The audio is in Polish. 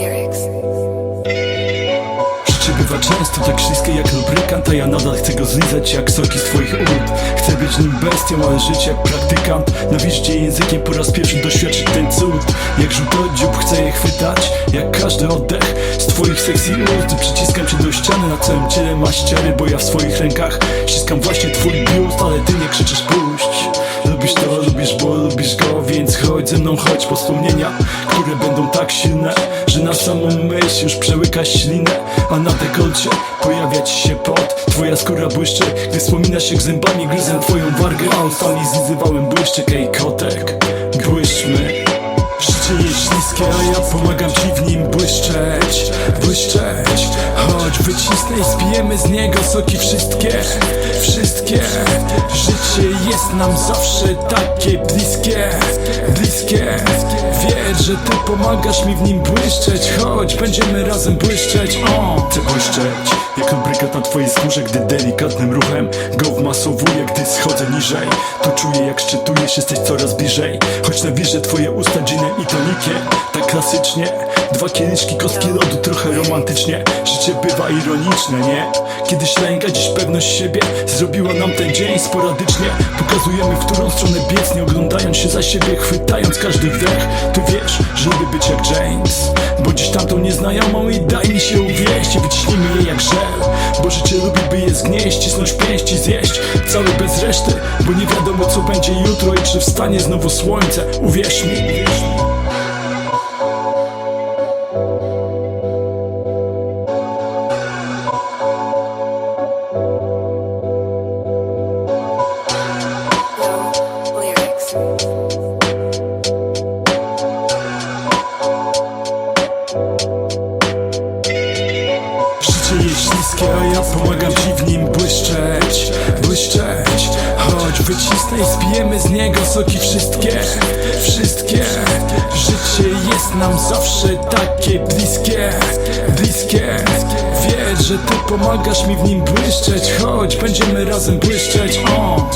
Lyrics. Bywa często tak śliskie jak lubrykant A ja nadal chcę go zlizać jak soki z twoich ust. Chcę być nim bestią, ale żyć jak praktykant. Na wiście językiem po raz pierwszy doświadczyć ten cud. Jak rzut dziób chcę je chwytać Jak każdy oddech z twoich sexy ust. Przyciskam cię do ściany na całym ciele maściary Bo ja w swoich rękach ściskam właśnie twój biust. Ale ty nie krzyczysz puść. Lubisz to, lubisz ból, chodź ze mną, chodź po wspomnienia Które będą tak silne Że na samą myśl już przełyka ślinę A na dekolcie pojawia ci się pot. Twoja skóra błyszczy Gdy wspominasz jak zębami gryzę twoją wargę A ustami zlizywałem błyszczyk Ej kotek, błyszczmy. Życie jest śliskie, a ja pomagam ci w nim błyszczeć Błyszczeć. Chodź wycisnę i spijemy z niego soki wszystkie Wszystkie. Życie jest nam zawsze takie bliskie że ty pomagasz mi w nim błyszczeć. Chodź, będziemy razem błyszczeć. O. Chcę błyszczeć jak lubrykat na twojej skórze Gdy delikatnym ruchem go wmasowuję Gdy schodzę niżej. To czuję jak szczytujesz, jesteś coraz bliżej. Choć nawilżę twoje usta ginem i tonikiem Tak klasycznie. Dwa kieliszki, kostki lodu, trochę romantycznie. Życie bywa ironiczne, nie? Kiedyś lęka, dziś pewność siebie. Zrobiła nam ten dzień sporadycznie. Pokazujemy, w którą stronę biec Nie oglądając się za siebie, chwytając każdy wdech. Ty wiesz, żeby być jak James Bo dziś tamtą nieznajomą i daj mi się uwieść I wyciśnijmy je jak żel. Bo życie lubi, by je zgnieść Cisnąć pięści, zjeść. Cały bez reszty Bo nie wiadomo, co będzie jutro I czy wstanie znowu słońce. Uwierz mi, pomagam ci w nim błyszczeć Błyszczeć. Chodź wycisnę i spijemy z niego soki wszystkie Wszystkie. Życie jest nam zawsze takie bliskie Bliskie. Wiedz, że ty pomagasz mi w nim błyszczeć. Chodź, będziemy razem błyszczeć. O.